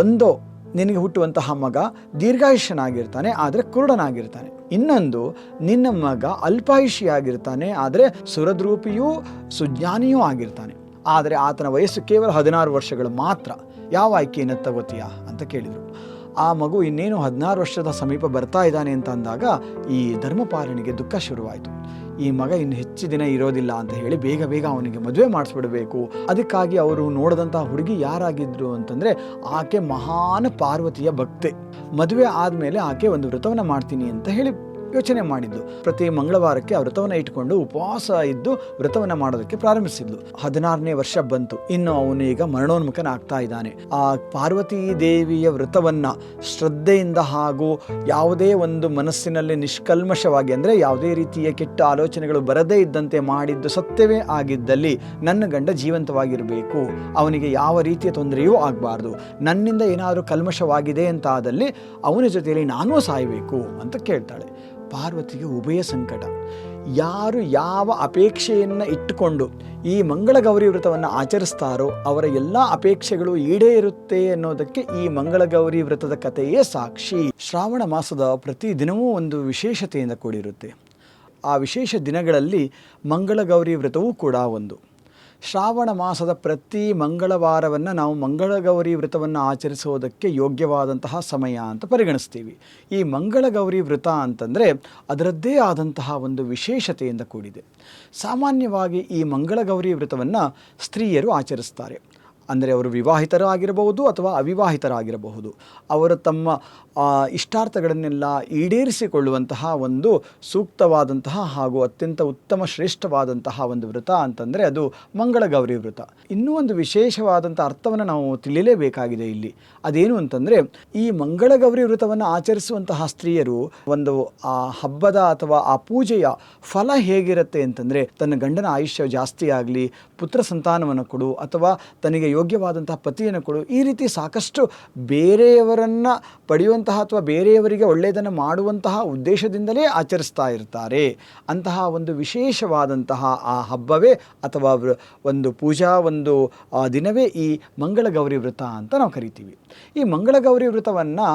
ಒಂದು ನಿನಗೆ ಹುಟ್ಟುವಂತಹ ಮಗ ದೀರ್ಘಾಯುಷ್ಯನಾಗಿರ್ತಾನೆ, ಆದರೆ ಕುರುಡನಾಗಿರ್ತಾನೆ. ಇನ್ನೊಂದು, ನಿನ್ನ ಮಗ ಅಲ್ಪಾಯುಷಿಯಾಗಿರ್ತಾನೆ ಆದರೆ ಸುರದ್ರೂಪಿಯೂ ಸುಜ್ಞಾನಿಯೂ ಆಗಿರ್ತಾನೆ. ಆದರೆ ಆತನ ವಯಸ್ಸು ಕೇವಲ ಹದಿನಾರು ವರ್ಷಗಳು ಮಾತ್ರ. ಯಾವ ಆಯ್ಕೆಯನ್ನು ತಗೋತೀಯಾ ಅಂತ ಕೇಳಿದರು. ಆ ಮಗು ಇನ್ನೇನು ಹದಿನಾರು ವರ್ಷದ ಸಮೀಪ ಬರ್ತಾ ಇದ್ದಾನೆ ಅಂತ ಅಂದಾಗ ಈ ಧರ್ಮಪಾಲನಿಗೆ ದುಃಖ ಶುರುವಾಯಿತು. ಈ ಮಗ ಇನ್ನು ಹೆಚ್ಚು ದಿನ ಇರೋದಿಲ್ಲ ಅಂತ ಹೇಳಿ ಬೇಗ ಬೇಗ ಅವನಿಗೆ ಮದುವೆ ಮಾಡಿಸ್ಬಿಡಬೇಕು. ಅದಕ್ಕಾಗಿ ಅವರು ನೋಡಿದಂತಹ ಹುಡುಗಿ ಯಾರಾಗಿದ್ರು ಅಂತಂದರೆ ಆಕೆ ಮಹಾನ್ ಪಾರ್ವತಿಯ ಭಕ್ತೆ. ಮದುವೆ ಆದಮೇಲೆ ಆಕೆ ಒಂದು ವ್ರತವನ್ನು ಮಾಡ್ತೀನಿ ಅಂತ ಹೇಳಿ ಯೋಚನೆ ಮಾಡಿದ್ದು. ಪ್ರತಿ ಮಂಗಳವಾರಕ್ಕೆ ಆ ವ್ರತವನ್ನು ಇಟ್ಕೊಂಡು ಉಪವಾಸ ಇದ್ದು ವ್ರತವನ್ನು ಮಾಡೋದಕ್ಕೆ ಪ್ರಾರಂಭಿಸಿದ್ಲು. ಹದಿನಾರನೇ ವರ್ಷ ಬಂತು. ಇನ್ನು ಅವನು ಈಗ ಮರಣೋನ್ಮುಖನಾಗ್ತಾ ಇದ್ದಾನೆ. ಆ ಪಾರ್ವತಿ ದೇವಿಯ ವ್ರತವನ್ನು ಶ್ರದ್ಧೆಯಿಂದ ಹಾಗೂ ಯಾವುದೇ ಒಂದು ಮನಸ್ಸಿನಲ್ಲಿ ನಿಷ್ಕಲ್ಮಶವಾಗಿ ಅಂದರೆ ಯಾವುದೇ ರೀತಿಯ ಕೆಟ್ಟ ಆಲೋಚನೆಗಳು ಬರದೇ ಇದ್ದಂತೆ ಮಾಡಿದ್ದು ಸತ್ಯವೇ ಆಗಿದ್ದಲ್ಲಿ ನನ್ನ ಗಂಡ ಜೀವಂತವಾಗಿರಬೇಕು. ಅವನಿಗೆ ಯಾವ ರೀತಿಯ ತೊಂದರೆಯೂ ಆಗಬಾರ್ದು. ನನ್ನಿಂದ ಏನಾದರೂ ಕಲ್ಮಶವಾಗಿದೆ ಅಂತ ಆದಲ್ಲಿ ಅವನ ಜೊತೆಯಲ್ಲಿ ನಾನೂ ಸಾಯಬೇಕು ಅಂತ ಕೇಳ್ತಾಳೆ. ಪಾರ್ವತಿಗೆ ಉಭಯ ಸಂಕಟ. ಯಾರು ಯಾವ ಅಪೇಕ್ಷೆಯನ್ನು ಇಟ್ಟುಕೊಂಡು ಈ ಮಂಗಳ ಗೌರಿ ವ್ರತವನ್ನು ಆಚರಿಸ್ತಾರೋ ಅವರ ಎಲ್ಲ ಅಪೇಕ್ಷೆಗಳು ಈಡೇರುತ್ತೆ ಅನ್ನೋದಕ್ಕೆ ಈ ಮಂಗಳಗೌರಿ ವ್ರತದ ಕಥೆಯೇ ಸಾಕ್ಷಿ. ಶ್ರಾವಣ ಮಾಸದ ಪ್ರತಿ ದಿನವೂ ಒಂದು ವಿಶೇಷತೆಯಿಂದ ಕೂಡಿರುತ್ತೆ. ಆ ವಿಶೇಷ ದಿನಗಳಲ್ಲಿ ಮಂಗಳ ಗೌರಿ ವ್ರತವೂ ಕೂಡ ಒಂದು. ಶ್ರಾವಣ ಮಾಸದ ಪ್ರತಿ ಮಂಗಳವಾರವನ್ನು ನಾವು ಮಂಗಳಗೌರಿ ವ್ರತವನ್ನು ಆಚರಿಸೋದಕ್ಕೆ ಯೋಗ್ಯವಾದಂತಹ ಸಮಯ ಅಂತ ಪರಿಗಣಿಸ್ತೀವಿ. ಈ ಮಂಗಳಗೌರಿ ವ್ರತ ಅಂತಂದರೆ ಅದರದ್ದೇ ಆದಂತಹ ಒಂದು ವಿಶೇಷತೆಯಿಂದ ಕೂಡಿದೆ. ಸಾಮಾನ್ಯವಾಗಿ ಈ ಮಂಗಳಗೌರಿ ವ್ರತವನ್ನು ಸ್ತ್ರೀಯರು ಆಚರಿಸ್ತಾರೆ. ಅಂದರೆ ಅವರು ವಿವಾಹಿತರಾಗಿರಬಹುದು ಅಥವಾ ಅವಿವಾಹಿತರಾಗಿರಬಹುದು. ಅವರು ತಮ್ಮ ಇಷ್ಟಾರ್ಥಗಳನ್ನೆಲ್ಲ ಈಡೇರಿಸಿಕೊಳ್ಳುವಂತಹ ಒಂದು ಸೂಕ್ತವಾದಂತಹ ಹಾಗೂ ಅತ್ಯಂತ ಉತ್ತಮ ಶ್ರೇಷ್ಠವಾದಂತಹ ಒಂದು ವ್ರತ ಅಂತಂದರೆ ಅದು ಮಂಗಳಗೌರಿ ವ್ರತ. ಇನ್ನೂ ಒಂದು ವಿಶೇಷವಾದಂಥ ಅರ್ಥವನ್ನು ನಾವು ತಿಳಿಯಲೇಬೇಕಾಗಿದೆ ಇಲ್ಲಿ. ಅದೇನು ಅಂತಂದರೆ ಈ ಮಂಗಳಗೌರಿ ವ್ರತವನ್ನು ಆಚರಿಸುವಂತಹ ಸ್ತ್ರೀಯರು ಒಂದು ಆ ಹಬ್ಬದ ಅಥವಾ ಆ ಪೂಜೆಯ ಫಲ ಹೇಗಿರುತ್ತೆ ಅಂತಂದರೆ ತನ್ನ ಗಂಡನ ಆಯುಷ್ಯ ಜಾಸ್ತಿ ಆಗಲಿ, ಪುತ್ರ ಸಂತಾನವನ್ನು ಕೊಡು ಅಥವಾ ತನಗೆ ಯೋಗ್ಯವಾದಂತಹ ಪತಿಯನ್ನು ಕೊಡು ಈ ರೀತಿ ಸಾಕಷ್ಟು ಬೇರೆಯವರನ್ನು ಪಡೆಯುವಂತಹ ಅಥವಾ ಬೇರೆಯವರಿಗೆ ಒಳ್ಳೆಯದನ್ನು ಮಾಡುವಂತಹ ಉದ್ದೇಶದಿಂದಲೇ ಆಚರಿಸ್ತಾ ಇರ್ತಾರೆ. ಅಂತಹ ಒಂದು ವಿಶೇಷವಾದಂತಹ ಆ ಹಬ್ಬವೇ ಅಥವಾ ಒಂದು ಪೂಜಾ ಒಂದು ದಿನವೇ ಈ ಮಂಗಳಗೌರಿ ವ್ರತ ಅಂತ ನಾವು ಕರಿತೀವಿ. ಈ ಮಂಗಳಗೌರಿ ವ್ರತವನ್ನು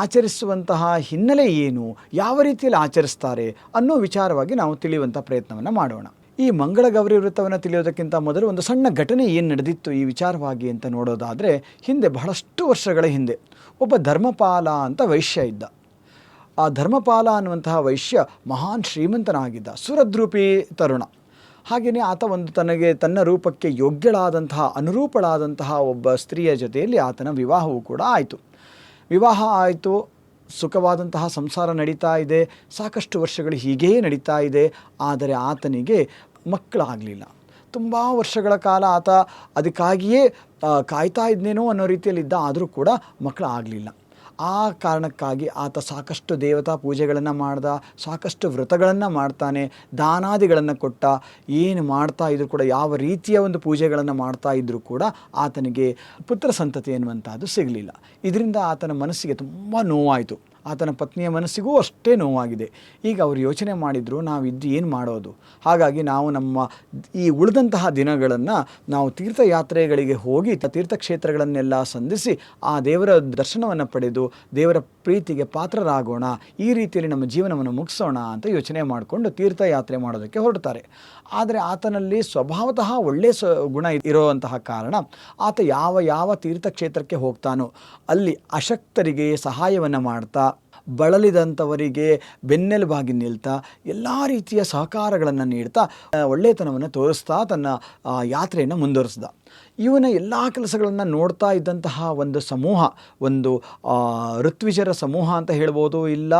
ಆಚರಿಸುವಂತಹ ಹಿನ್ನೆಲೆ ಏನು, ಯಾವ ರೀತಿಯಲ್ಲಿ ಆಚರಿಸ್ತಾರೆ ಅನ್ನೋ ವಿಚಾರವಾಗಿ ನಾವು ತಿಳಿಯುವಂಥ ಪ್ರಯತ್ನವನ್ನು ಮಾಡೋಣ. ಈ ಮಂಗಳ ಗೌರಿ ವೃತ್ತವನ್ನು ತಿಳಿಯೋದಕ್ಕಿಂತ ಮೊದಲು ಒಂದು ಸಣ್ಣ ಘಟನೆ ಏನು ನಡೆದಿತ್ತು ಈ ವಿಚಾರವಾಗಿ ಅಂತ ನೋಡೋದಾದರೆ, ಹಿಂದೆ ಬಹಳಷ್ಟು ವರ್ಷಗಳ ಹಿಂದೆ ಒಬ್ಬ ಧರ್ಮಪಾಲ ಅಂತ ವೈಶ್ಯ ಇದ್ದ. ಆ ಧರ್ಮಪಾಲ ಅನ್ನುವಂತಹ ವೈಶ್ಯ ಮಹಾನ್ ಶ್ರೀಮಂತನಾಗಿದ್ದ, ಸುರದ್ರೂಪಿ ತರುಣ. ಹಾಗೆಯೇ ಆತ ಒಂದು ತನಗೆ ತನ್ನ ರೂಪಕ್ಕೆ ಯೋಗ್ಯಳಾದಂತಹ, ಅನುರೂಪಳಾದಂತಹ ಒಬ್ಬ ಸ್ತ್ರೀಯ ಜೊತೆಯಲ್ಲಿ ಆತನ ವಿವಾಹವೂ ಕೂಡ ಆಯಿತು. ವಿವಾಹ ಆಯಿತು ಸುಖವಾದಂತಹ ಸಂಸಾರ ನಡೀತಾ ಇದೆ. ಸಾಕಷ್ಟು ವರ್ಷಗಳು ಹೀಗೇ ನಡೀತಾ ಇದೆ. ಆದರೆ ಆತನಿಗೆ ಮಕ್ಕಳಾಗಲಿಲ್ಲ. ತುಂಬ ವರ್ಷಗಳ ಕಾಲ ಆತ ಅದಕ್ಕಾಗಿಯೇ ಕಾಯ್ತಾ ಇದ್ನೇನೋ ಅನ್ನೋ ರೀತಿಯಲ್ಲಿದ್ದ. ಆದರೂ ಕೂಡ ಮಕ್ಕಳಾಗಲಿಲ್ಲ. ಆ ಕಾರಣಕ್ಕಾಗಿ ಆತ ಸಾಕಷ್ಟು ದೇವತಾ ಪೂಜೆಗಳನ್ನು ಮಾಡ್ದ, ಸಾಕಷ್ಟು ವ್ರತಗಳನ್ನು ಮಾಡ್ತಾನೆ, ದಾನಾದಿಗಳನ್ನು ಕೊಟ್ಟ, ಏನು ಮಾಡ್ತಾ ಇದ್ರು ಕೂಡ, ಯಾವ ರೀತಿಯ ಒಂದು ಪೂಜೆಗಳನ್ನು ಮಾಡ್ತಾ ಇದ್ದರೂ ಕೂಡ ಆತನಿಗೆ ಪುತ್ರ ಸಂತತಿ ಎನ್ನುವಂಥದ್ದು ಸಿಗಲಿಲ್ಲ. ಇದರಿಂದ ಆತನ ಮನಸ್ಸಿಗೆ ತುಂಬ ನೋವಾಯಿತು. ಆತನ ಪತ್ನಿಯ ಮನಸ್ಸಿಗೂ ಅಷ್ಟೇ ನೋವಾಗಿದೆ. ಈಗ ಅವರು ಯೋಚನೆ ಮಾಡಿದರು ಇದ್ದು ಏನು ಮಾಡೋದು? ಹಾಗಾಗಿ ನಾವು ನಮ್ಮ ಈ ಉಳಿದಂತಹ ದಿನಗಳನ್ನು ನಾವು ತೀರ್ಥಯಾತ್ರೆಗಳಿಗೆ ಹೋಗಿ ತೀರ್ಥಕ್ಷೇತ್ರಗಳನ್ನೆಲ್ಲ ಸಂಧಿಸಿ ಆ ದೇವರ ದರ್ಶನವನ್ನು ಪಡೆದು, ದೇವರ ಪ್ರೀತಿಗೆ ಪಾತ್ರರಾಗೋಣ, ಈ ರೀತಿಯಲ್ಲಿ ನಮ್ಮ ಜೀವನವನ್ನು ಮುಗಿಸೋಣ ಅಂತ ಯೋಚನೆ ಮಾಡಿಕೊಂಡು ತೀರ್ಥಯಾತ್ರೆ ಮಾಡೋದಕ್ಕೆ ಹೊರಡ್ತಾರೆ. ಆದರೆ ಆತನಲ್ಲಿ ಸ್ವಭಾವತಃ ಒಳ್ಳೆಯ ಸ, ಗುಣ ಇರೋವಂತಹ ಕಾರಣ ಆತ ಯಾವ ಯಾವ ತೀರ್ಥಕ್ಷೇತ್ರಕ್ಕೆ ಹೋಗ್ತಾನೋ, ಅಲ್ಲಿ ಅಶಕ್ತರಿಗೆ ಸಹಾಯವನ್ನು ಮಾಡ್ತಾ, ಬಳಲಿದಂಥವರಿಗೆ ಬೆನ್ನೆಲುಬಾಗಿ ನಿಲ್ತಾ, ಎಲ್ಲ ರೀತಿಯ ಸಹಕಾರಗಳನ್ನು ನೀಡ್ತಾ, ಒಳ್ಳೆತನವನ್ನು ಒಳ್ಳೆಯತನವನ್ನು ತೋರಿಸ್ತಾ ತನ್ನ ಯಾತ್ರೆಯನ್ನು ಮುಂದುವರಿಸ್ದ. ಇವನ ಎಲ್ಲ ಕೆಲಸಗಳನ್ನು ನೋಡ್ತಾ ಇದ್ದಂತಹ ಒಂದು ಸಮೂಹ, ಒಂದು ಋತ್ವಿಜರ ಸಮೂಹ ಅಂತ ಹೇಳ್ಬೋದು, ಇಲ್ಲ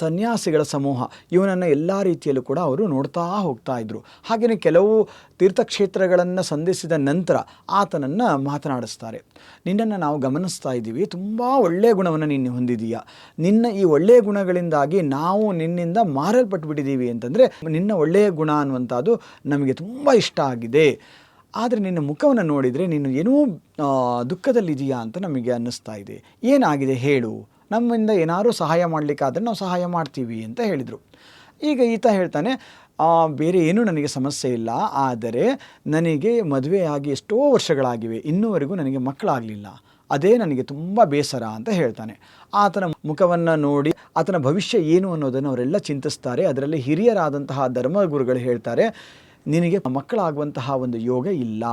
ಸನ್ಯಾಸಿಗಳ ಸಮೂಹ, ಇವನನ್ನು ಎಲ್ಲ ರೀತಿಯಲ್ಲೂ ಕೂಡ ಅವರು ನೋಡ್ತಾ ಹೋಗ್ತಾ ಇದ್ದರು ಹಾಗೆಯೇ ಕೆಲವು ತೀರ್ಥಕ್ಷೇತ್ರಗಳನ್ನು ಸಂಧಿಸಿದ ನಂತರ ಆತನನ್ನು ಮಾತನಾಡಿಸ್ತಾರೆ. ನಿನ್ನನ್ನು ನಾವು ಗಮನಿಸ್ತಾ ಇದ್ದೀವಿ, ತುಂಬ ಒಳ್ಳೆಯ ಗುಣವನ್ನು ನೀನು ಹೊಂದಿದೀಯಾ. ನಿನ್ನ ಈ ಒಳ್ಳೆಯ ಗುಣಗಳಿಂದಾಗಿ ನಾವು ನಿನ್ನಿಂದ ಮಾರಲ್ಪಟ್ಟು ಬಿಟ್ಟಿದ್ದೀವಿ ಅಂತಂದರೆ, ನಿನ್ನ ಒಳ್ಳೆಯ ಗುಣ ಅನ್ನುವಂಥದ್ದು ನಮಗೆ ತುಂಬ ಇಷ್ಟ ಆಗಿದೆ. ಆದರೆ ನಿನ್ನ ಮುಖವನ್ನು ನೋಡಿದರೆ ನೀನು ಏನೋ ದುಃಖದಲ್ಲಿದೆಯಾ ಅಂತ ನಮಗೆ ಅನ್ನಿಸ್ತಾ ಇದೆ. ಏನಾಗಿದೆ ಹೇಳು. ನಮ್ಮಿಂದ ಏನಾದರೂ ಸಹಾಯ ಮಾಡಲಿಕ್ಕಾದರೆ ನಾವು ಸಹಾಯ ಮಾಡ್ತೀವಿ ಅಂತ ಹೇಳಿದರು. ಈಗ ಈತ ಹೇಳ್ತಾನೆ ಬೇರೆ ಏನೂ ನನಗೆ ಸಮಸ್ಯೆ ಇಲ್ಲ, ಆದರೆ ನನಗೆ ಮದುವೆಯಾಗಿ ಎಷ್ಟೋ ವರ್ಷಗಳಾಗಿವೆ. ಇನ್ನೂವರೆಗೂ ನನಗೆ ಮಕ್ಕಳಾಗಲಿಲ್ಲ. ಅದೇ ನನಗೆ ತುಂಬ ಬೇಸರ ಅಂತ ಹೇಳ್ತಾನೆ. ಆತನ ಮುಖವನ್ನು ನೋಡಿ, ಆತನ ಭವಿಷ್ಯ ಏನು ಅನ್ನೋದನ್ನು ಅವರೆಲ್ಲ ಚಿಂತಿಸ್ತಾರೆ. ಅದರಲ್ಲಿ ಹಿರಿಯರಾದಂತಹ ಧರ್ಮಗುರುಗಳು ಹೇಳ್ತಾರೆ ನಿನಗೆ ಮಕ್ಕಳಾಗುವಂತಹ ಒಂದು ಯೋಗ ಇಲ್ಲ.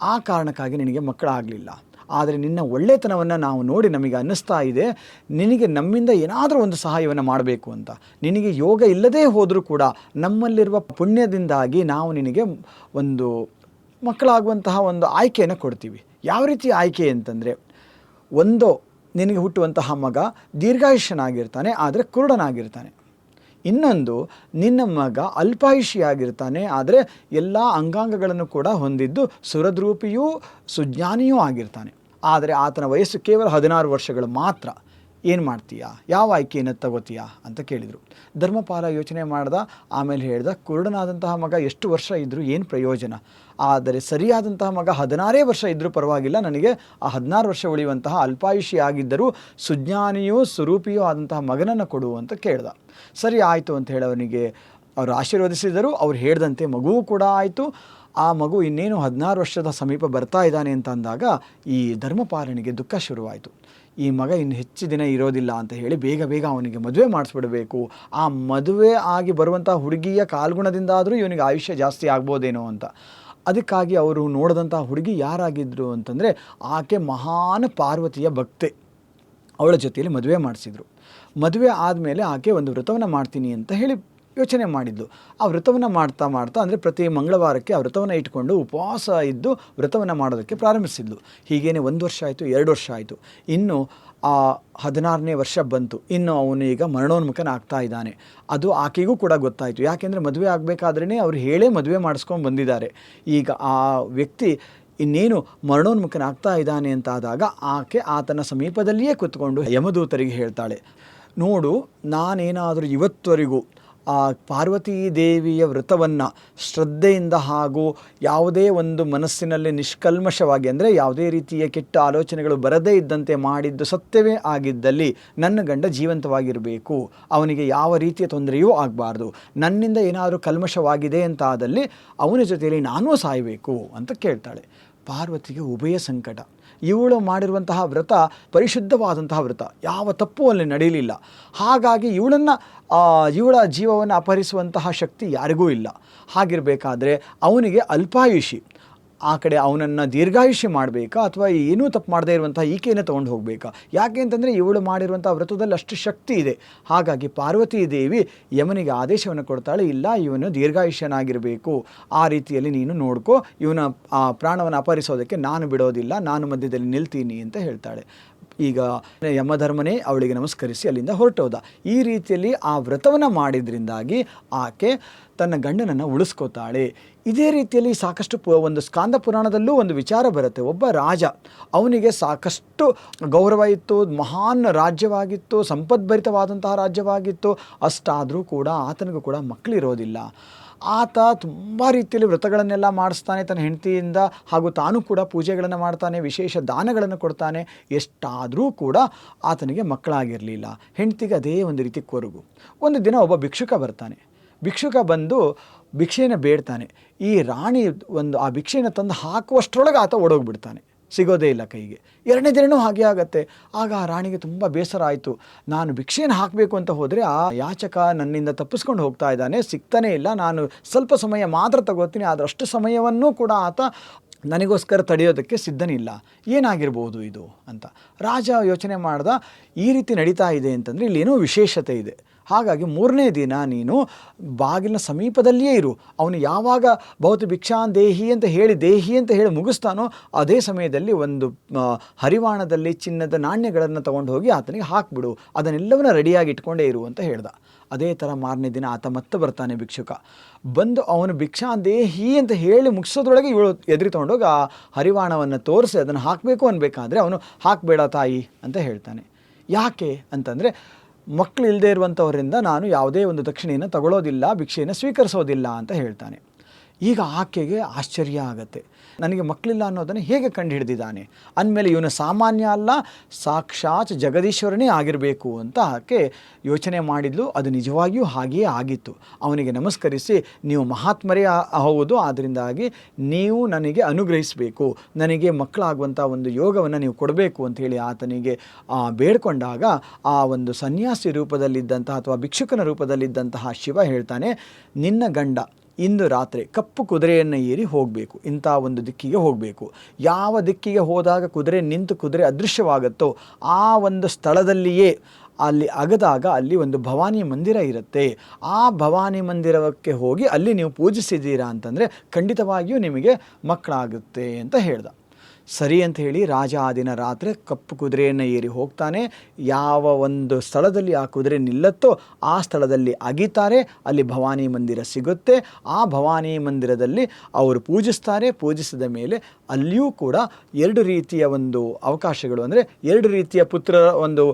ಆ ಕಾರಣಕ್ಕಾಗಿ ನಿನಗೆ ಮಕ್ಕಳಾಗಲಿಲ್ಲ. ಆದರೆ ನಿನ್ನ ಒಳ್ಳೆತನವನ್ನು ನಾವು ನೋಡಿ ನಮಗೆ ಅನ್ನಿಸ್ತಾ ಇದೆ. ನಿನಗೆ ನಮ್ಮಿಂದ ಏನಾದರೂ ಒಂದು ಸಹಾಯವನ್ನು ಮಾಡಬೇಕು ಅಂತ. ನಿನಗೆ ಯೋಗ ಇಲ್ಲದೇ ಹೋದರೂ ಕೂಡ ನಮ್ಮಲ್ಲಿರುವ ಪುಣ್ಯದಿಂದಾಗಿ ನಾವು ನಿನಗೆ ಒಂದು ಮಕ್ಕಳಾಗುವಂತಹ ಒಂದು ಆಯ್ಕೆಯನ್ನು ಕೊಡ್ತೀವಿ. ಯಾವ ರೀತಿ ಆಯ್ಕೆ ಅಂತಂದರೆ, ಒಂದು ನಿನಗೆ ಹುಟ್ಟುವಂತಹ ಮಗ ದೀರ್ಘಾಯುಷ್ಯನಾಗಿರ್ತಾನೆ, ಆದರೆ ಕುರುಡನಾಗಿರ್ತಾನೆ. ಇನ್ನೊಂದು, ನಿನ್ನ ಮಗ ಅಲ್ಪಾಯುಷಿಯಾಗಿರ್ತಾನೆ, ಆದರೆ ಎಲ್ಲ ಅಂಗಾಂಗಗಳನ್ನು ಕೂಡ ಹೊಂದಿದ್ದು ಸುರದ್ರೂಪಿಯೂ ಸುಜ್ಞಾನಿಯೂ ಆಗಿರ್ತಾನೆ. ಆದರೆ ಆತನ ವಯಸ್ಸು ಕೇವಲ ಹದಿನಾರು ವರ್ಷಗಳು ಮಾತ್ರ. ಏನು ಮಾಡ್ತೀಯಾ? ಯಾವ ಆಯ್ಕೆಯನ್ನು ತಗೋತೀಯಾ? ಅಂತ ಕೇಳಿದರು. ಧರ್ಮಪಾಲ ಯೋಚನೆ ಮಾಡ್ದ, ಆಮೇಲೆ ಹೇಳ್ದ, ಕುರುಡನಾದಂತಹ ಮಗ ಎಷ್ಟು ವರ್ಷ ಇದ್ದರೂ ಏನು ಪ್ರಯೋಜನ? ಆದರೆ ಸರಿಯಾದಂತಹ ಮಗ ಹದಿನಾರೇ ವರ್ಷ ಇದ್ದರೂ ಪರವಾಗಿಲ್ಲ. ನನಗೆ ಆ ಹದಿನಾರು ವರ್ಷ ಉಳಿಯುವಂತಹ ಅಲ್ಪಾಯುಷಿ ಆಗಿದ್ದರೂ ಸುಜ್ಞಾನಿಯೂ ಸ್ವರೂಪಿಯೂ ಆದಂತಹ ಮಗನನ್ನು ಕೊಡು ಅಂತ ಕೇಳ್ದ. ಸರಿ ಆಯಿತು ಅಂತ ಹೇಳಿ ಅವನಿಗೆ ಅವರು ಆಶೀರ್ವದಿಸಿದರು. ಅವ್ರು ಹೇಳ್ದಂತೆ ಮಗುವು ಕೂಡ ಆಯಿತು. ಆ ಮಗು ಇನ್ನೇನು ಹದಿನಾರು ವರ್ಷದ ಸಮೀಪ ಬರ್ತಾ ಇದ್ದಾನೆ ಅಂತ ಅಂದಾಗ ಈ ಧರ್ಮಪಾಲನಿಗೆ ದುಃಖ ಶುರುವಾಯಿತು. ಈ ಮಗ ಇನ್ನು ಹೆಚ್ಚು ದಿನ ಇರೋದಿಲ್ಲ ಅಂತ ಹೇಳಿ ಬೇಗ ಬೇಗ ಅವನಿಗೆ ಮದುವೆ ಮಾಡಿಸ್ಬಿಡಬೇಕು. ಆ ಮದುವೆ ಆಗಿ ಬರುವಂಥ ಹುಡುಗಿಯ ಕಾಲ್ಗುಣದಿಂದಾದರೂ ಇವನಿಗೆ ಆಯುಷ್ಯ ಜಾಸ್ತಿ ಆಗ್ಬೋದೇನೋ ಅಂತ. ಅದಕ್ಕಾಗಿ ಅವರು ನೋಡಿದಂಥ ಹುಡುಗಿ ಯಾರಾಗಿದ್ದರು ಅಂತಂದರೆ ಆಕೆ ಮಹಾನ್ ಪಾರ್ವತಿಯ ಭಕ್ತೆ. ಅವಳ ಜೊತೆಯಲ್ಲಿ ಮದುವೆ ಮಾಡಿಸಿದರು. ಮದುವೆ ಆದಮೇಲೆ ಆಕೆ ಒಂದು ವ್ರತವನ್ನು ಮಾಡ್ತೀನಿ ಅಂತ ಹೇಳಿ ಯೋಚನೆ ಮಾಡಿದ್ಲು ಆ ವ್ರತವನ್ನು ಮಾಡ್ತಾ ಮಾಡ್ತಾ ಅಂದರೆ ಪ್ರತಿ ಮಂಗಳವಾರಕ್ಕೆ ಆ ವ್ರತವನ್ನು ಇಟ್ಕೊಂಡು ಉಪವಾಸ ಇದ್ದು ವ್ರತವನ್ನು ಮಾಡೋದಕ್ಕೆ ಪ್ರಾರಂಭಿಸಿದ್ಲು. ಹೀಗೇನೆ ಒಂದು ವರ್ಷ ಆಯಿತು, ಎರಡು ವರ್ಷ ಆಯಿತು. ಇನ್ನು ಆ ಹದಿನಾರನೇ ವರ್ಷ ಬಂತು. ಇನ್ನು ಅವನು ಈಗ ಮರಣೋನ್ಮುಖನಾಗ್ತಾ ಇದ್ದಾನೆ. ಅದು ಆಕೆಗೂ ಕೂಡ ಗೊತ್ತಾಯಿತು. ಯಾಕೆಂದರೆ ಮದುವೆ ಆಗಬೇಕಾದ್ರೇ ಅವ್ರು ಹೇಳೇ ಮದುವೆ ಮಾಡಿಸ್ಕೊಂಡು ಬಂದಿದ್ದಾರೆ. ಈಗ ಆ ವ್ಯಕ್ತಿ ಇನ್ನೇನು ಮರಣೋನ್ಮುಖನಾಗ್ತಾ ಇದ್ದಾನೆ ಅಂತ ಆದಾಗ ಆಕೆ ಆತನ ಸಮೀಪದಲ್ಲಿಯೇ ಕೂತ್ಕೊಂಡು ಯಮದೂತರಿಗೆ ಹೇಳ್ತಾಳೆ, ನೋಡು, ನಾನೇನಾದರೂ ಇವತ್ತವರೆಗೂ ಆ ಪಾರ್ವತೀ ದೇವಿಯ ವ್ರತವನ್ನು ಶ್ರದ್ಧೆಯಿಂದ ಹಾಗೂ ಯಾವುದೇ ಒಂದು ಮನಸ್ಸಿನಲ್ಲಿ ನಿಷ್ಕಲ್ಮಶವಾಗಿ, ಅಂದರೆ ಯಾವುದೇ ರೀತಿಯ ಕೆಟ್ಟ ಆಲೋಚನೆಗಳು ಬರದೇ ಇದ್ದಂತೆ ಮಾಡಿದ್ದು ಸತ್ಯವೇ ಆಗಿದ್ದಲ್ಲಿ ನನ್ನ ಗಂಡ ಜೀವಂತವಾಗಿರಬೇಕು. ಅವನಿಗೆ ಯಾವ ರೀತಿಯ ತೊಂದರೆಯೂ ಆಗಬಾರ್ದು. ನನ್ನಿಂದ ಏನಾದರೂ ಕಲ್ಮಶವಾಗಿದೆ ಅಂತ ಆದಲ್ಲಿ ಅವನ ಜೊತೆಯಲ್ಲಿ ನಾನೂ ಸಾಯಬೇಕು ಅಂತ ಕೇಳ್ತಾಳೆ. ಪಾರ್ವತಿಗೆ ಉಭಯ ಸಂಕಟ. ಇವಳು ಮಾಡಿರುವಂತಹ ವ್ರತ ಪರಿಶುದ್ಧವಾದಂತಹ ವ್ರತ. ಯಾವ ತಪ್ಪು ಅಲ್ಲಿ ನಡೆಯಲಿಲ್ಲ. ಹಾಗಾಗಿ ಇವಳನ್ನು ಇವಳ ಜೀವವನ್ನು ಅಪಹರಿಸುವಂತಹ ಶಕ್ತಿ ಯಾರಿಗೂ ಇಲ್ಲ. ಹಾಗಿರಬೇಕಾದ್ರೆ ಅವನಿಗೆ ಅಲ್ಪಾಯುಷಿ. ಆ ಕಡೆ ಅವನನ್ನು ದೀರ್ಘಾಯುಷ್ಯ ಮಾಡಬೇಕಾ ಅಥವಾ ಏನೂ ತಪ್ಪು ಮಾಡದೇ ಇರುವಂಥ ಈಕೆಯನ್ನು ತೊಗೊಂಡು ಹೋಗಬೇಕಾ? ಯಾಕೆ ಅಂತಂದರೆ ಇವಳು ಮಾಡಿರುವಂಥ ವ್ರತದಲ್ಲಿ ಅಷ್ಟು ಶಕ್ತಿ ಇದೆ. ಹಾಗಾಗಿ ಪಾರ್ವತೀ ದೇವಿ ಯಮನಿಗೆ ಆದೇಶವನ್ನು ಕೊಡ್ತಾಳೆ, ಇಲ್ಲ, ಇವನು ದೀರ್ಘಾಯುಷ್ಯನಾಗಿರಬೇಕು. ಆ ರೀತಿಯಲ್ಲಿ ನೀನು ನೋಡ್ಕೋ, ಇವನ ಆ ಪ್ರಾಣವನ್ನು ಅಪಹರಿಸೋದಕ್ಕೆ ನಾನು ಬಿಡೋದಿಲ್ಲ, ನಾನು ಮಧ್ಯದಲ್ಲಿ ನಿಲ್ತೀನಿ ಅಂತ ಹೇಳ್ತಾಳೆ. ಈಗ ಯಮಧರ್ಮನೇ ಅವಳಿಗೆ ನಮಸ್ಕರಿಸಿ ಅಲ್ಲಿಂದ ಹೊರಟೋದ. ಈ ರೀತಿಯಲ್ಲಿ ಆ ವ್ರತವನ್ನು ಮಾಡಿದ್ರಿಂದಾಗಿ ಆಕೆ ತನ್ನ ಗಂಡನನ್ನು ಉಳಿಸ್ಕೋತಾಳೆ. ಇದೇ ರೀತಿಯಲ್ಲಿ ಸಾಕಷ್ಟು ಒಂದು ಸ್ಕಾಂದ ಪುರಾಣದಲ್ಲೂ ಒಂದು ವಿಚಾರ ಬರುತ್ತೆ. ಒಬ್ಬ ರಾಜ ಅವನಿಗೆ ಸಾಕಷ್ಟು ಗೌರವ ಇತ್ತು ಮಹಾನ್ ರಾಜ್ಯವಾಗಿತ್ತು, ಸಂಪದ್ಭರಿತವಾದಂತಹ ರಾಜ್ಯವಾಗಿತ್ತು. ಅಷ್ಟಾದರೂ ಕೂಡ ಆತನಿಗೂ ಕೂಡ ಮಕ್ಕಳಿರೋದಿಲ್ಲ ಆತ ತುಂಬ ರೀತಿಯಲ್ಲಿ ವ್ರತಗಳನ್ನೆಲ್ಲ ಮಾಡಿಸ್ತಾನೆ, ತನ್ನ ಹೆಂಡತಿಯಿಂದ ಹಾಗೂ ತಾನು ಕೂಡ ಪೂಜೆಗಳನ್ನು ಮಾಡ್ತಾನೆ, ವಿಶೇಷ ದಾನಗಳನ್ನು ಕೊಡ್ತಾನೆ. ಎಷ್ಟಾದರೂ ಕೂಡ ಆತನಿಗೆ ಮಕ್ಕಳಾಗಿರಲಿಲ್ಲ. ಹೆಂಡತಿಗೆ ಅದೇ ಒಂದು ರೀತಿ ಕೊರಗು. ಒಂದು ದಿನ ಒಬ್ಬ ಭಿಕ್ಷುಕ ಬರ್ತಾನೆ. ಭಿಕ್ಷುಕ ಬಂದು ಭಿಕ್ಷೆಯನ್ನು ಬೇಡ್ತಾನೆ. ಈ ರಾಣಿ ಒಂದು ಆ ಭಿಕ್ಷೆಯನ್ನು ತಂದು ಹಾಕುವಷ್ಟರೊಳಗೆ ಆತ ಓಡೋಗ್ಬಿಡ್ತಾನೆ. ಸಿಗೋದೇ ಇಲ್ಲ ಕೈಗೆ. ಎರಡನೇ ದಿನವೂ ಹಾಗೆ ಆಗತ್ತೆ. ಆಗ ಆ ರಾಣಿಗೆ ತುಂಬ ಬೇಸರ ಆಯಿತು. ನಾನು ಭಿಕ್ಷೆಯನ್ನು ಹಾಕಬೇಕು ಅಂತ ಹೋದರೆ ಆ ಯಾಚಕ ನನ್ನಿಂದ ತಪ್ಪಿಸ್ಕೊಂಡು ಹೋಗ್ತಾ ಇದ್ದಾನೆ. ಸಿಗ್ತಾನೇ ಇಲ್ಲ. ನಾನು ಸ್ವಲ್ಪ ಸಮಯ ಮಾತ್ರ ತಗೋತೀನಿ. ಆದರೆ ಸಮಯವನ್ನೂ ಕೂಡ ಆತ ನನಗೋಸ್ಕರ ತಡೆಯೋದಕ್ಕೆ ಸಿದ್ಧನಿಲ್ಲ. ಏನಾಗಿರ್ಬೋದು ಇದು ಅಂತ. ರಾಜ ಯೋಚನೆ ಮಾಡ್ದ, ಈ ರೀತಿ ನಡೀತಾ ಇದೆ ಅಂತಂದರೆ ಇಲ್ಲೇನೋ ವಿಶೇಷತೆ ಇದೆ. ಹಾಗಾಗಿ ಮೂರನೇ ದಿನ ನೀನು ಬಾಗಿಲಿನ ಸಮೀಪದಲ್ಲಿಯೇ ಇರು. ಅವನು ಯಾವಾಗ ಭೌತ ಭಿಕ್ಷಾನ್ ದೇಹಿ ಅಂತ ಹೇಳಿ, ದೇಹಿ ಅಂತ ಹೇಳಿ ಮುಗಿಸ್ತಾನೋ ಅದೇ ಸಮಯದಲ್ಲಿ ಒಂದು ಹರಿವಾಣದಲ್ಲಿ ಚಿನ್ನದ ನಾಣ್ಯಗಳನ್ನು ತಗೊಂಡು ಹೋಗಿ ಆತನಿಗೆ ಹಾಕ್ಬಿಡು. ಅದನ್ನೆಲ್ಲವನ್ನ ರೆಡಿಯಾಗಿ ಇಟ್ಕೊಂಡೇ ಇರು ಅಂತ ಹೇಳ್ದ. ಅದೇ ಥರ ಮಾರನೇ ದಿನ ಆತ ಮತ್ತೆ ಬರ್ತಾನೆ ಭಿಕ್ಷುಕ. ಬಂದು ಅವನು ಭಿಕ್ಷಾನ್ ದೇಹಿ ಅಂತ ಹೇಳಿ ಮುಗಿಸೋದ್ರೊಳಗೆ ಇವಳು ಎದುರಿ ತೊಗೊಂಡೋಗಿ ಆ ಹರಿವಾಣವನ್ನು ತೋರಿಸಿ ಅದನ್ನು ಹಾಕಬೇಕು ಅನ್ಬೇಕಾದ್ರೆ ಅವನು, ಹಾಕಬೇಡ ತಾಯಿ ಅಂತ ಹೇಳ್ತಾನೆ. ಯಾಕೆ ಅಂತಂದರೆ ಮಕ್ಕಳು ಇಲ್ಲದೆ ಇರುವಂಥವರಿಂದ ನಾನು ಯಾವುದೇ ಒಂದು ದಕ್ಷಿಣೆಯನ್ನು ತಗೊಳ್ಳೋದಿಲ್ಲ ಭಿಕ್ಷೆಯನ್ನು ಸ್ವೀಕರಿಸೋದಿಲ್ಲ ಅಂತ ಹೇಳ್ತಾನೆ. ಈಗ ಆಕೆಗೆ ಆಶ್ಚರ್ಯ ಆಗತ್ತೆ. ನನಗೆ ಮಕ್ಕಳಿಲ್ಲ ಅನ್ನೋದನ್ನು ಹೇಗೆ ಕಂಡು ಹಿಡಿದಿದ್ದಾನೆ ಅಂದಮೇಲೆ ಇವನು ಸಾಮಾನ್ಯ ಅಲ್ಲ, ಸಾಕ್ಷಾತ್ ಜಗದೀಶ್ವರನೇ ಆಗಿರಬೇಕು ಅಂತ ಆಕೆ ಯೋಚನೆ ಮಾಡಿದ್ಲು. ಅದು ನಿಜವಾಗಿಯೂ ಹಾಗೆಯೇ ಆಗಿತ್ತು. ಅವನಿಗೆ ನಮಸ್ಕರಿಸಿ, ನೀವು ಮಹಾತ್ಮರೇ ಹೌದು ಆದ್ದರಿಂದಾಗಿ ನೀವು ನನಗೆ ಅನುಗ್ರಹಿಸಬೇಕು. ನನಗೆ ಮಕ್ಕಳಾಗುವಂಥ ಒಂದು ಯೋಗವನ್ನು ನೀವು ಕೊಡಬೇಕು ಅಂತ ಹೇಳಿ ಆತನಿಗೆ ಬೇಡ್ಕೊಂಡಾಗ ಆ ಒಂದು ಸನ್ಯಾಸಿ ರೂಪದಲ್ಲಿದ್ದಂತಹ ಅಥವಾ ಭಿಕ್ಷುಕನ ರೂಪದಲ್ಲಿದ್ದಂತಹ ಶಿವ ಹೇಳ್ತಾನೆ, ನಿನ್ನ ಗಂಡ ಇಂದು ರಾತ್ರಿ ಕಪ್ಪು ಕುದುರೆಯನ್ನು ಏರಿ ಹೋಗಬೇಕು. ಇಂಥ ಒಂದು ದಿಕ್ಕಿಗೆ ಹೋಗಬೇಕು. ಯಾವ ದಿಕ್ಕಿಗೆ ಹೋದಾಗ ಕುದುರೆ ನಿಂತು ಕುದುರೆ ಅದೃಶ್ಯವಾಗುತ್ತೋ ಆ ಒಂದು ಸ್ಥಳದಲ್ಲಿಯೇ ಅಲ್ಲಿ ಅಗದಾಗ ಅಲ್ಲಿ ಒಂದು ಭವಾನಿ ಮಂದಿರ ಇರುತ್ತೆ. ಆ ಭವಾನಿ ಮಂದಿರಕ್ಕೆ ಹೋಗಿ ಅಲ್ಲಿ ನೀವು ಪೂಜಿಸಿದ್ದೀರಾ ಅಂತಂದರೆ ಖಂಡಿತವಾಗಿಯೂ ನಿಮಗೆ ಮಕ್ಕಳಾಗುತ್ತೆ ಅಂತ ಹೇಳ್ದ. ಸರಿ ಅಂತ ಹೇಳಿ ರಾಜ ಆ ದಿನ ರಾತ್ರಿ ಕಪ್ಪು ಕುದುರೆಯನ್ನು ಏರಿ ಹೋಗ್ತಾನೆ. ಯಾವ ಒಂದು ಸ್ಥಳದಲ್ಲಿ ಆ ಕುದುರೆ ನಿಲ್ಲತ್ತೋ ಆ ಸ್ಥಳದಲ್ಲಿ ಅಗಿತಾರೆ. ಅಲ್ಲಿ ಭವಾನಿ ಮಂದಿರ ಸಿಗುತ್ತೆ. ಆ ಭವಾನಿ ಮಂದಿರದಲ್ಲಿ ಅವರು ಪೂಜಿಸ್ತಾರೆ. ಪೂಜಿಸಿದ ಮೇಲೆ ಅಲ್ಲಿಯೂ ಕೂಡ ಎರಡು ರೀತಿಯ ಒಂದು ಅವಕಾಶಗಳು. ಅಂದರೆ ಎರಡು ರೀತಿಯ ಪುತ್ರ, ಒಂದು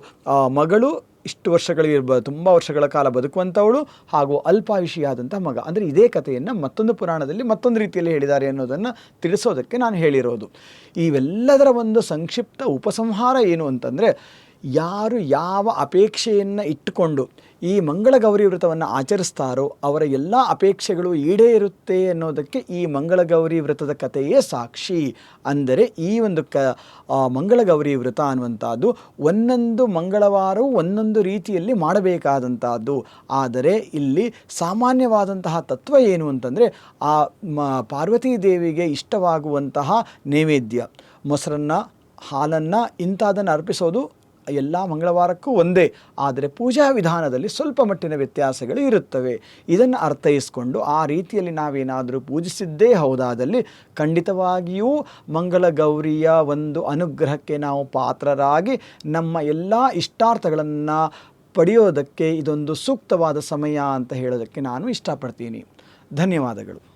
ಮಗಳು ಇಷ್ಟು ವರ್ಷಗಳಿಗೆ ಇರ್ಬೋದು ತುಂಬ ವರ್ಷಗಳ ಕಾಲ ಬದುಕುವಂಥವಳು ಹಾಗೂ ಅಲ್ಪಾಯುಷಿಯಾದಂಥ ಮಗ. ಅಂದರೆ ಇದೇ ಕಥೆಯನ್ನು ಮತ್ತೊಂದು ಪುರಾಣದಲ್ಲಿ ಮತ್ತೊಂದು ರೀತಿಯಲ್ಲಿ ಹೇಳಿದ್ದಾರೆ ಅನ್ನೋದನ್ನು ತಿಳಿಸೋದಕ್ಕೆ ನಾನು ಹೇಳಿರೋದು. ಇವೆಲ್ಲದರ ಒಂದು ಸಂಕ್ಷಿಪ್ತ ಉಪಸಂಹಾರ ಏನು ಅಂತಂದರೆ ಯಾರು ಯಾವ ಅಪೇಕ್ಷೆಯನ್ನು ಇಟ್ಟುಕೊಂಡು ಈ ಮಂಗಳ ಗೌರಿ ವ್ರತವನ್ನು ಆಚರಿಸ್ತಾರೋ ಅವರ ಎಲ್ಲ ಅಪೇಕ್ಷೆಗಳು ಈಡೇರುತ್ತೆ ಅನ್ನೋದಕ್ಕೆ ಈ ಮಂಗಳ ಗೌರಿ ವ್ರತದ ಕಥೆಯೇ ಸಾಕ್ಷಿ. ಅಂದರೆ ಈ ಒಂದು ಕ ಮಂಗಳ ಗೌರಿ ವ್ರತ ಅನ್ನುವಂಥದ್ದು ಒಂದೊಂದು ಮಂಗಳವಾರವೂ ಒಂದೊಂದು ರೀತಿಯಲ್ಲಿ ಮಾಡಬೇಕಾದಂಥದ್ದು. ಆದರೆ ಇಲ್ಲಿ ಸಾಮಾನ್ಯವಾದಂತಹ ತತ್ವ ಏನು ಅಂತಂದರೆ ಆ, ಮ, ಪಾರ್ವತೀ ದೇವಿಗೆ ಇಷ್ಟವಾಗುವಂತಹ ನೈವೇದ್ಯ. ಮೊಸರನ್ನು, ಹಾಲನ್ನು ಇಂಥದನ್ನು ಅರ್ಪಿಸೋದು ಎಲ್ಲ ಮಂಗಳವಾರಕ್ಕೂ ಒಂದೇ. ಆದರೆ ಪೂಜಾ ವಿಧಾನದಲ್ಲಿ ಸ್ವಲ್ಪ ಮಟ್ಟಿನ ವ್ಯತ್ಯಾಸಗಳು ಇರುತ್ತವೆ. ಇದನ್ನು ಅರ್ಥೈಸಿಕೊಂಡು ಆ ರೀತಿಯಲ್ಲಿ ನಾವೇನಾದರೂ ಪೂಜಿಸಿದ್ದೇ ಹೌದಾದಲ್ಲಿ ಖಂಡಿತವಾಗಿಯೂ ಮಂಗಳ ಗೌರಿಯ ಒಂದು ಅನುಗ್ರಹಕ್ಕೆ ನಾವು ಪಾತ್ರರಾಗಿ ನಮ್ಮ ಎಲ್ಲ ಇಷ್ಟಾರ್ಥಗಳನ್ನು ಪಡೆಯೋದಕ್ಕೆ ಇದೊಂದು ಸೂಕ್ತವಾದ ಸಮಯ ಅಂತ ಹೇಳೋದಕ್ಕೆ ನಾನು ಇಷ್ಟಪಡ್ತೀನಿ. ಧನ್ಯವಾದಗಳು.